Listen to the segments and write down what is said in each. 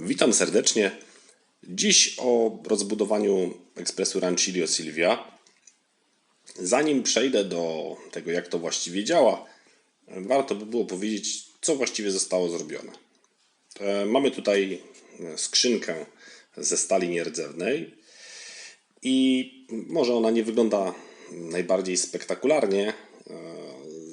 Witam serdecznie. Dziś o rozbudowaniu ekspresu Rancilio Silvia. Zanim przejdę do tego, jak to właściwie działa, warto by było powiedzieć, co właściwie zostało zrobione. E, Mamy tutaj skrzynkę ze stali nierdzewnej i może ona nie wygląda najbardziej spektakularnie,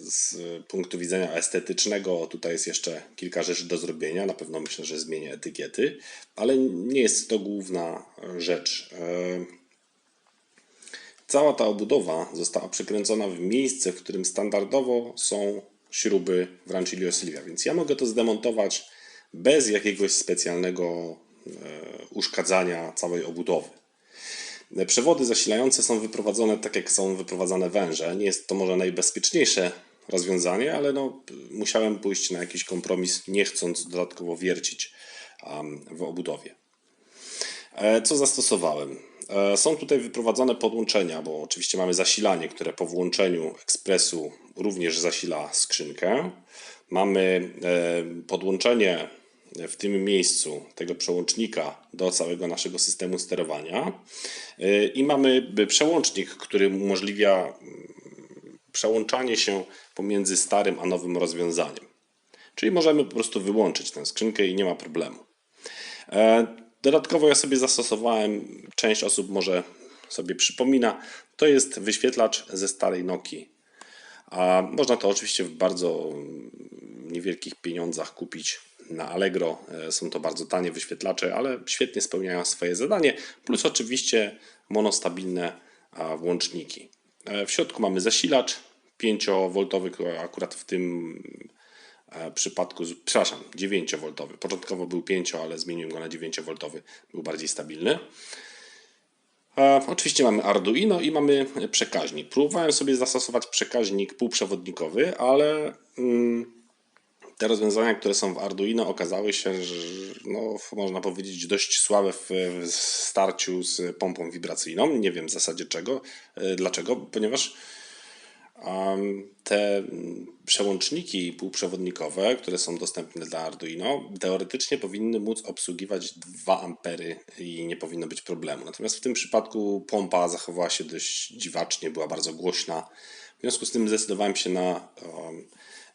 z punktu widzenia estetycznego tutaj jest jeszcze kilka rzeczy do zrobienia. Na pewno myślę, że zmienię etykiety, ale nie jest to główna rzecz. E, Cała ta obudowa została przekręcona w miejsce, w którym standardowo są śruby w Rancilio Silvia, więc ja mogę to zdemontować bez jakiegoś specjalnego e, uszkadzania całej obudowy. Przewody zasilające są wyprowadzone tak, jak są wyprowadzane węże. Nie jest to może najbezpieczniejsze rozwiązanie, ale no, musiałem pójść na jakiś kompromis, nie chcąc dodatkowo wiercić w obudowie. E, Co zastosowałem? E, Są tutaj wyprowadzone podłączenia, bo oczywiście mamy zasilanie, które po włączeniu ekspresu również zasila skrzynkę. Mamy e, podłączenie w tym miejscu tego przełącznika do całego naszego systemu sterowania i mamy przełącznik, który umożliwia przełączanie się pomiędzy starym a nowym rozwiązaniem. Czyli możemy po prostu wyłączyć tę skrzynkę i nie ma problemu. E, Dodatkowo ja sobie zastosowałem, część osób może sobie przypomina, to jest wyświetlacz ze starej Nokii. A można to oczywiście w bardzo niewielkich pieniądzach kupić na Allegro. E, Są to bardzo tanie wyświetlacze, ale świetnie spełniają swoje zadanie. Plus oczywiście monostabilne włączniki. E, W środku mamy zasilacz 5V, który akurat w tym e, przypadku, przepraszam, 9V. Początkowo był 5, ale zmieniłem go na 9V, był bardziej stabilny. E, Oczywiście mamy Arduino i mamy przekaźnik. Próbowałem sobie zastosować przekaźnik półprzewodnikowy, ale mm, te rozwiązania, które są w Arduino, okazały się, że no, można powiedzieć, dość słabe w, w starciu z pompą wibracyjną. Nie wiem w zasadzie czego, e, dlaczego, ponieważ Te przełączniki półprzewodnikowe, które są dostępne dla Arduino, teoretycznie powinny móc obsługiwać 2 ampery i nie powinno być problemu. Natomiast w tym przypadku pompa zachowała się dość dziwacznie, była bardzo głośna. W związku z tym zdecydowałem się na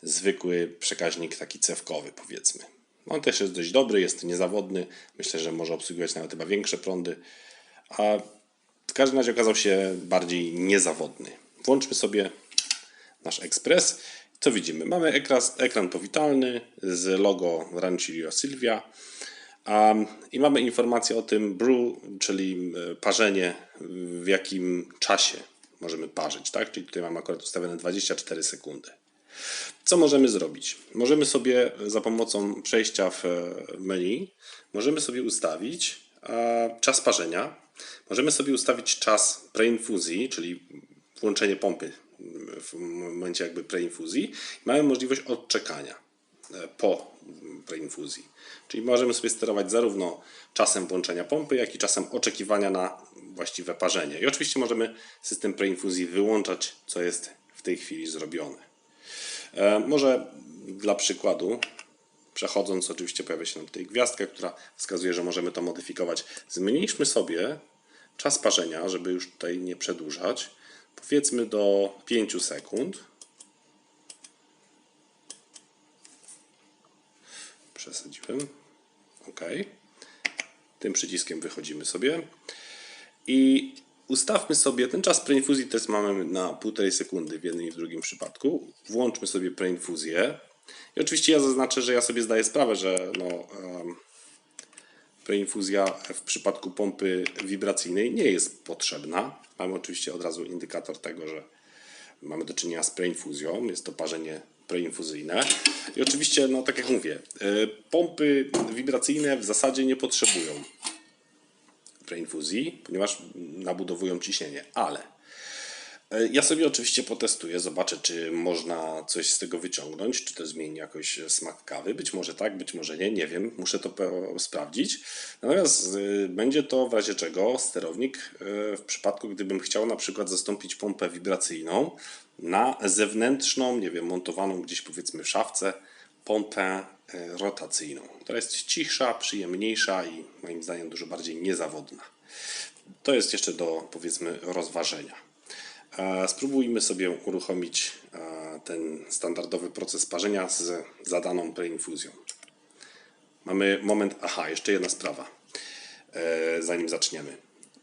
zwykły przekaźnik taki cewkowy, powiedzmy. On też jest dość dobry, jest niezawodny. Myślę, że może obsługiwać nawet chyba większe prądy. A w każdym razie okazał się bardziej niezawodny. Włączmy sobie nasz ekspres. Co widzimy? Mamy ekran, ekran powitalny z logo Rancilio Silvia um, i mamy informację o tym brew, czyli e, parzenie, w jakim czasie możemy parzyć. Tak? Czyli tutaj mamy akurat ustawione 24 sekundy. Co możemy zrobić? Możemy sobie za pomocą przejścia w e, menu, możemy sobie ustawić e, czas parzenia, możemy sobie ustawić czas preinfuzji, czyli włączenie pompy w momencie jakby preinfuzji. Mamy możliwość odczekania e, po preinfuzji. Czyli możemy sobie sterować zarówno czasem włączenia pompy, jak i czasem oczekiwania na właściwe parzenie. I oczywiście możemy system preinfuzji wyłączać, co jest w tej chwili zrobione. E, Może dla przykładu, przechodząc, oczywiście pojawia się nam tutaj gwiazdka, która wskazuje, że możemy to modyfikować. Zmniejszmy sobie czas parzenia, żeby już tutaj nie przedłużać. Powiedzmy do 5 sekund. Przesadziłem. OK. Tym przyciskiem wychodzimy sobie. I ustawmy sobie ten czas preinfuzji, jest mamy na 1,5 sekundy w jednym i w drugim przypadku. Włączmy sobie preinfuzję. I oczywiście ja zaznaczę, że ja sobie zdaję sprawę, że no, em, preinfuzja w przypadku pompy wibracyjnej nie jest potrzebna. Mamy oczywiście od razu indykator tego, że mamy do czynienia z preinfuzją. Jest to parzenie preinfuzyjne. I oczywiście, no tak jak mówię, y, pompy wibracyjne w zasadzie nie potrzebują preinfuzji, ponieważ nabudowują ciśnienie, ale e, ja sobie oczywiście potestuję, zobaczę, czy można coś z tego wyciągnąć, czy to zmieni jakoś smak kawy. Być może tak, być może nie, nie wiem, muszę to sprawdzić. Natomiast y, będzie to w razie czego sterownik y, w przypadku, gdybym chciał na przykład zastąpić pompę wibracyjną na zewnętrzną, nie wiem, montowaną gdzieś powiedzmy w szafce, pompę rotacyjną, która jest cichsza, przyjemniejsza i moim zdaniem dużo bardziej niezawodna. To jest jeszcze do powiedzmy rozważenia. E, Spróbujmy sobie uruchomić e, ten standardowy proces parzenia z zadaną preinfuzją. Mamy moment, aha, jeszcze jedna sprawa, e, zanim zaczniemy.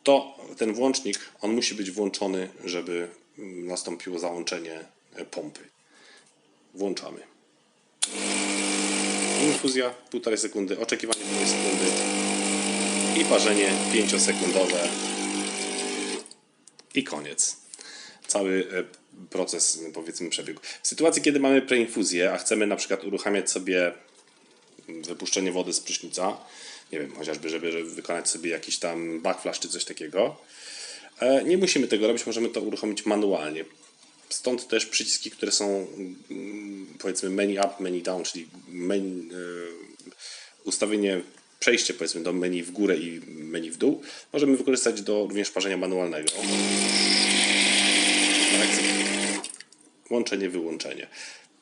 To ten włącznik, on musi być włączony, żeby mm, nastąpiło załączenie e, pompy. Włączamy. Infuzja 1,5 sekundy, oczekiwanie 2 sekundy i parzenie 5-sekundowe i koniec. Cały e, proces powiedzmy przebiegł. W sytuacji, kiedy mamy preinfuzję, a chcemy na przykład uruchamiać sobie wypuszczenie wody z prysznica, nie wiem, chociażby, żeby żeby wykonać sobie jakiś tam backflash czy coś takiego, e, nie musimy tego robić, możemy to uruchomić manualnie. Stąd też przyciski, które są mm, powiedzmy menu up, menu down, czyli menu, e, ustawienie, przejście powiedzmy do menu w górę i menu w dół, możemy wykorzystać do również parzenia manualnego. Tak. Łączenie, wyłączenie.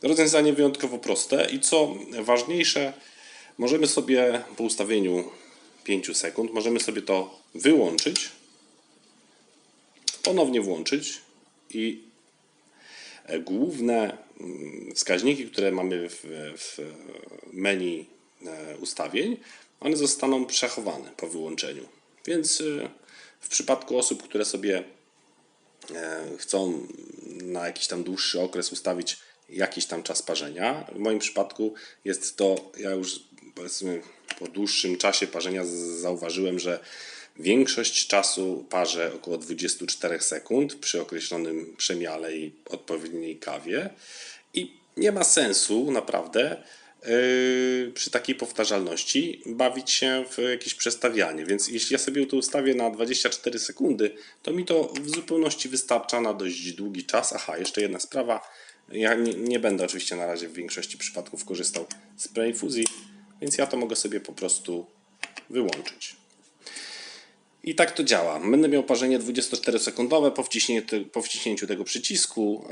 Rozwiązanie wyjątkowo proste i co ważniejsze, możemy sobie po ustawieniu 5 sekund, możemy sobie to wyłączyć, ponownie włączyć i główne mm, wskaźniki, które mamy w, w menu e, ustawień, one zostaną przechowane po wyłączeniu. Więc e, w przypadku osób, które sobie e, chcą na jakiś tam dłuższy okres ustawić jakiś tam czas parzenia. W moim przypadku jest to, ja już powiedzmy po dłuższym czasie parzenia zauważyłem, że większość czasu parzę około 24 sekund przy określonym przemiale i odpowiedniej kawie i nie ma sensu naprawdę yy, przy takiej powtarzalności bawić się w jakieś przestawianie. Więc jeśli ja sobie to ustawię na 24 sekundy, to mi to w zupełności wystarcza na dość długi czas. Aha, jeszcze jedna sprawa. Ja nie, nie będę oczywiście na razie w większości przypadków korzystał z preinfuzji, więc ja to mogę sobie po prostu wyłączyć. I tak to działa. Będę miał parzenie 24-sekundowe po po wciśnięciu tego przycisku.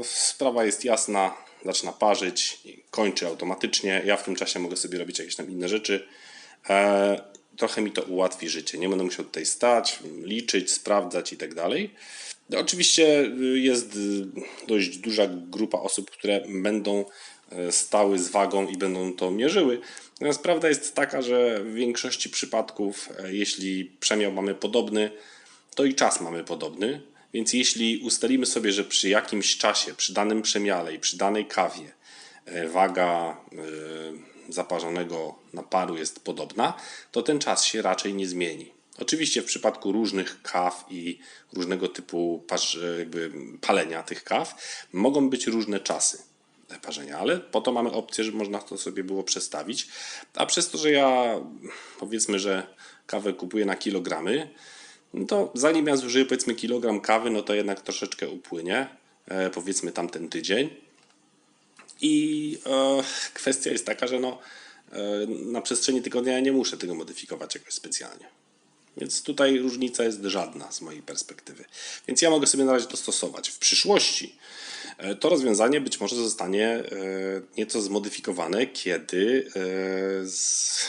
E, Sprawa jest jasna, zaczyna parzyć, kończy automatycznie. Ja w tym czasie mogę sobie robić jakieś tam inne rzeczy. E, Trochę mi to ułatwi życie. Nie będę musiał tutaj stać, liczyć, sprawdzać i tak dalej. Oczywiście y, jest y, dość duża grupa osób, które będą stały z wagą i będą to mierzyły. Natomiast prawda jest taka, że w większości przypadków, e, jeśli przemiał mamy podobny, to i czas mamy podobny. Więc jeśli ustalimy sobie, że przy jakimś czasie, przy danym przemiale i przy danej kawie e, waga e, zaparzonego naparu jest podobna, to ten czas się raczej nie zmieni. Oczywiście w przypadku różnych kaw i różnego typu palenia tych kaw mogą być różne czasy parzenia, ale po to mamy opcję, że można to sobie było przestawić. A przez to, że ja powiedzmy, że kawę kupuję na kilogramy, no to zanim ja zużyję powiedzmy kilogram kawy, no to jednak troszeczkę upłynie, e, powiedzmy tamten tydzień. I e, kwestia jest taka, że no, e, na przestrzeni tygodnia ja nie muszę tego modyfikować jakoś specjalnie. Więc tutaj różnica jest żadna z mojej perspektywy. Więc ja mogę sobie na razie to stosować. W przyszłości to rozwiązanie być może zostanie e, nieco zmodyfikowane, kiedy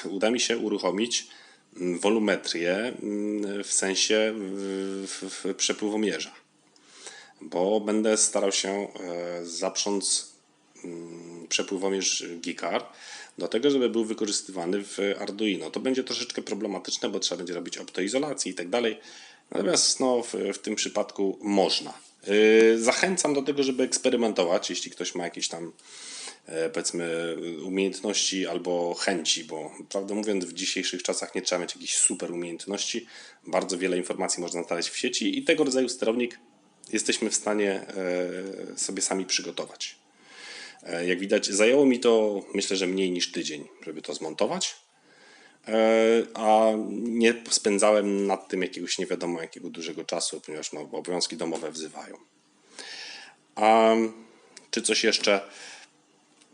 e, uda mi się uruchomić mm, wolumetrię mm, w sensie przepływomierza. Bo będę starał się e, zaprząc mm, przepływomierz Gikar do tego, żeby był wykorzystywany w Arduino. To będzie troszeczkę problematyczne, bo trzeba będzie robić optoizolację i tak dalej. Natomiast no, w, w tym przypadku można. Yy, Zachęcam do tego, żeby eksperymentować, jeśli ktoś ma jakieś tam e, powiedzmy umiejętności albo chęci, bo prawdę mówiąc w dzisiejszych czasach nie trzeba mieć jakichś super umiejętności. Bardzo wiele informacji można znaleźć w sieci i tego rodzaju sterownik jesteśmy w stanie e, sobie sami przygotować. E, Jak widać, zajęło mi to myślę, że mniej niż tydzień, żeby to zmontować. E, A nie spędzałem nad tym jakiegoś nie wiadomo jakiego dużego czasu, ponieważ no, obowiązki domowe wzywają. A czy coś jeszcze?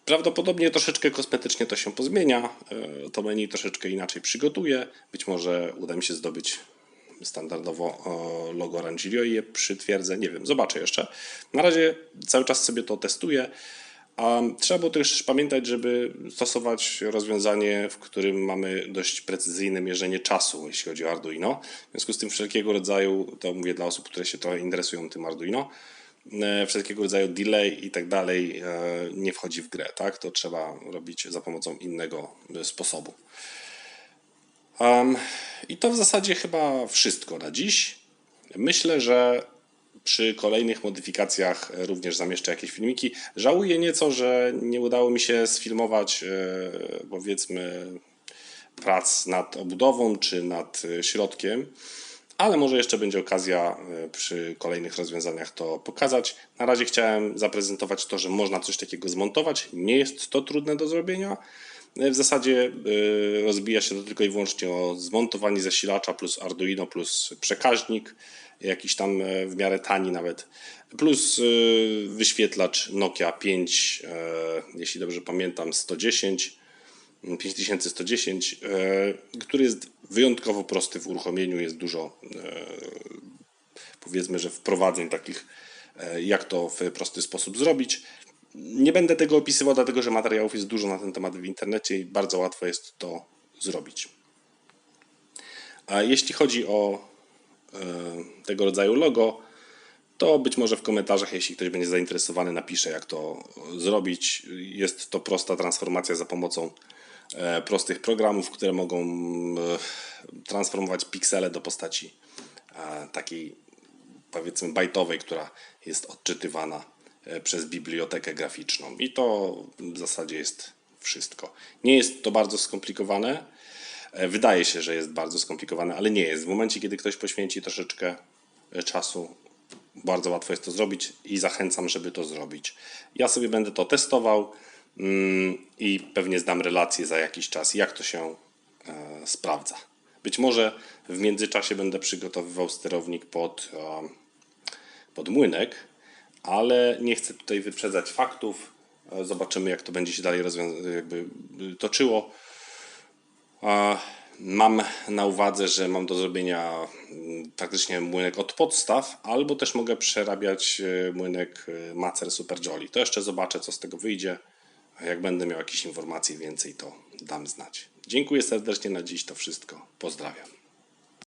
Prawdopodobnie troszeczkę kosmetycznie to się pozmienia. E, To menu troszeczkę inaczej przygotuję. Być może uda mi się zdobyć standardowo e, logo Rangilio i je przytwierdzę. Nie wiem, zobaczę jeszcze. Na razie cały czas sobie to testuję. A trzeba było też pamiętać, żeby stosować rozwiązanie, w którym mamy dość precyzyjne mierzenie czasu, jeśli chodzi o Arduino. W związku z tym wszelkiego rodzaju, to mówię dla osób, które się trochę interesują tym Arduino, e, wszelkiego rodzaju delay i tak dalej e, nie wchodzi w grę, tak? To trzeba robić za pomocą innego e, sposobu. Um, I to w zasadzie chyba wszystko na dziś. Myślę, że przy kolejnych modyfikacjach również zamieszczę jakieś filmiki. Żałuję nieco, że nie udało mi się sfilmować, e, powiedzmy, prac nad obudową czy nad e, środkiem, ale może jeszcze będzie okazja e, przy kolejnych rozwiązaniach to pokazać. Na razie chciałem zaprezentować to, że można coś takiego zmontować. Nie jest to trudne do zrobienia. W zasadzie y, rozbija się to tylko i wyłącznie o zmontowanie zasilacza plus Arduino plus przekaźnik, jakiś tam e, w miarę tani nawet, plus wyświetlacz Nokia 5, e, jeśli dobrze pamiętam, 110, 5110, e, który jest wyjątkowo prosty w uruchomieniu, jest dużo powiedzmy, że wprowadzeń takich, jak to w prosty sposób zrobić. Nie będę tego opisywał, dlatego że materiałów jest dużo na ten temat w internecie i bardzo łatwo jest to zrobić. A jeśli chodzi o e, tego rodzaju logo, to być może w komentarzach, jeśli ktoś będzie zainteresowany, napisze, jak to zrobić. Jest to prosta transformacja za pomocą e, prostych programów, które mogą e, transformować piksele do postaci takiej, powiedzmy, bajtowej, która jest odczytywana przez bibliotekę graficzną. I to w zasadzie jest wszystko. Nie jest to bardzo skomplikowane. E, wydaje się, że jest bardzo skomplikowane, ale nie jest. W momencie, kiedy ktoś poświęci troszeczkę e, czasu, bardzo łatwo jest to zrobić i zachęcam, żeby to zrobić. Ja sobie będę to testował mm, i pewnie zdam relację za jakiś czas, jak to się sprawdza. Być może w międzyczasie będę przygotowywał sterownik pod, pod młynek, ale nie chcę tutaj wyprzedzać faktów. E, zobaczymy, jak to będzie się dalej jakby toczyło. Mam na uwadze, że mam do zrobienia mm, praktycznie młynek od podstaw, albo też mogę przerabiać e, młynek e, Macer Super Jolly. To jeszcze zobaczę, co z tego wyjdzie. Jak będę miał jakieś informacje więcej, to dam znać. Dziękuję serdecznie na dziś, to wszystko. Pozdrawiam.